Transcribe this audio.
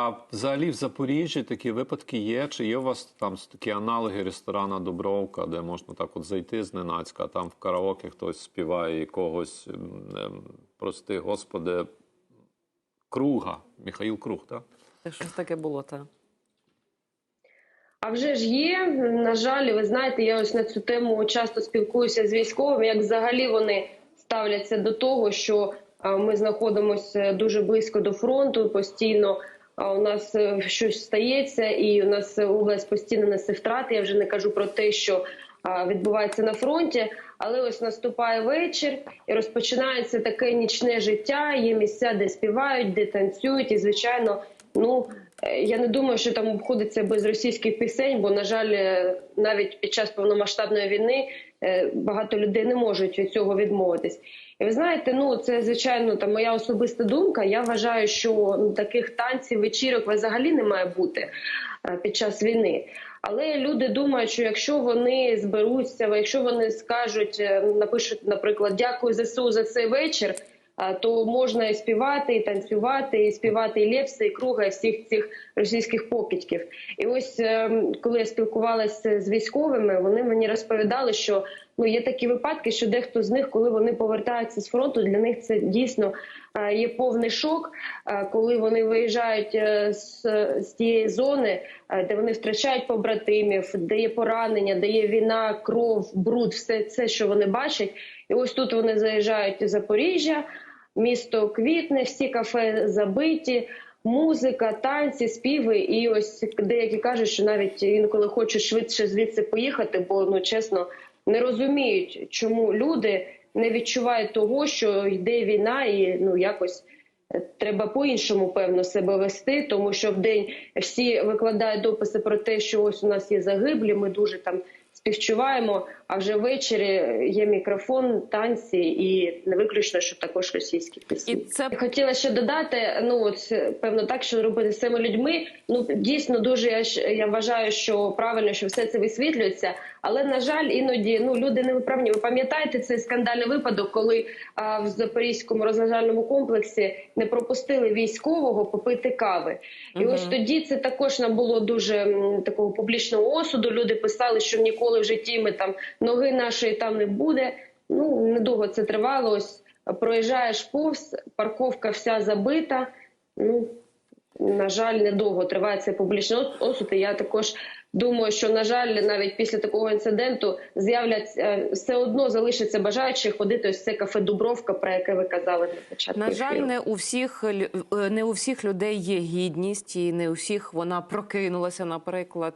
А взагалі в Запоріжжі такі випадки є? Чи є у вас там такі аналоги ресторана Дубровка, де можна так от зайти зненацька, а там в караоке хтось співає і когось, ем, прости господи, Круга, Михаїл Круг, так? Це Щось таке було, так. А вже ж є. На жаль, ви знаєте, я ось на цю тему часто спілкуюся з військовими, як взагалі вони ставляться до того, що ми знаходимося дуже близько до фронту, постійно у нас е, щось стається, і у нас область постійно несе втрати. Я вже не кажу про те, що відбувається на фронті. Але ось наступає вечір і розпочинається таке нічне життя. Є місця, де співають, де танцюють, і звичайно, ну е, я не думаю, що там обходиться без російських пісень, бо на жаль, е, навіть під час повномасштабної війни е, багато людей не можуть від цього відмовитись. І ви знаєте, ну це звичайно там моя особиста думка. Я вважаю, що ну, таких танців, вечірок взагалі не має бути е, під час війни. Але люди думають, що якщо вони зберуться, якщо вони скажуть, е, напишуть, наприклад, дякую ЗСУ за цей вечір, то можна і співати, і танцювати, і співати і Лепса, і круга, всіх цих російських покидьків. І ось е, коли я спілкувалася з військовими, вони мені розповідали, що ну є такі випадки, що дехто з них, коли вони повертаються з фронту, для них це дійсно е, є повний шок, е, коли вони виїжджають е, з, з тієї зони, де вони втрачають побратимів, де є поранення, де є війна, кров, бруд, все це, що вони бачать. І ось тут вони заїжджають у Запоріжжя, місто квітне, всі кафе забиті. Музика, танці, співи, і ось деякі кажуть, що навіть інколи хочуть швидше звідси поїхати, бо ну чесно не розуміють, чому люди не відчувають того, що йде війна, і ну якось треба по-іншому певно себе вести, тому що в день всі викладають дописи про те, що ось у нас є загиблі. Ми дуже там співчуваємо. А вже ввечері є мікрофон, танці, і не виключно, що також російські пісні. І це Хотіла ще додати, ну от певно, так що робити з цими людьми. Ну дійсно дуже я я вважаю, що правильно, що все це висвітлюється. Але на жаль, іноді ну люди не виправні. Ви пам'ятаєте цей скандальний випадок, коли а, в запорізькому розважальному комплексі не пропустили військового попити кави. І ось тоді це також набуло дуже м, такого публічного осуду. Люди писали, що ніколи в житті ми там ноги нашої там не буде. Ну недовго це тривало. Ось проїжджаєш повз, парковка вся забита. Ну на жаль, недовго триває цей публічний осуд. І я також думаю, що на жаль, навіть після такого інциденту з'являться е, все одно залишиться бажаючі ходити ось це кафе Дубровка, про яке ви казали на початку. на жаль, не у всіх е, не у всіх людей є гідність, і не у всіх вона прокинулася, наприклад.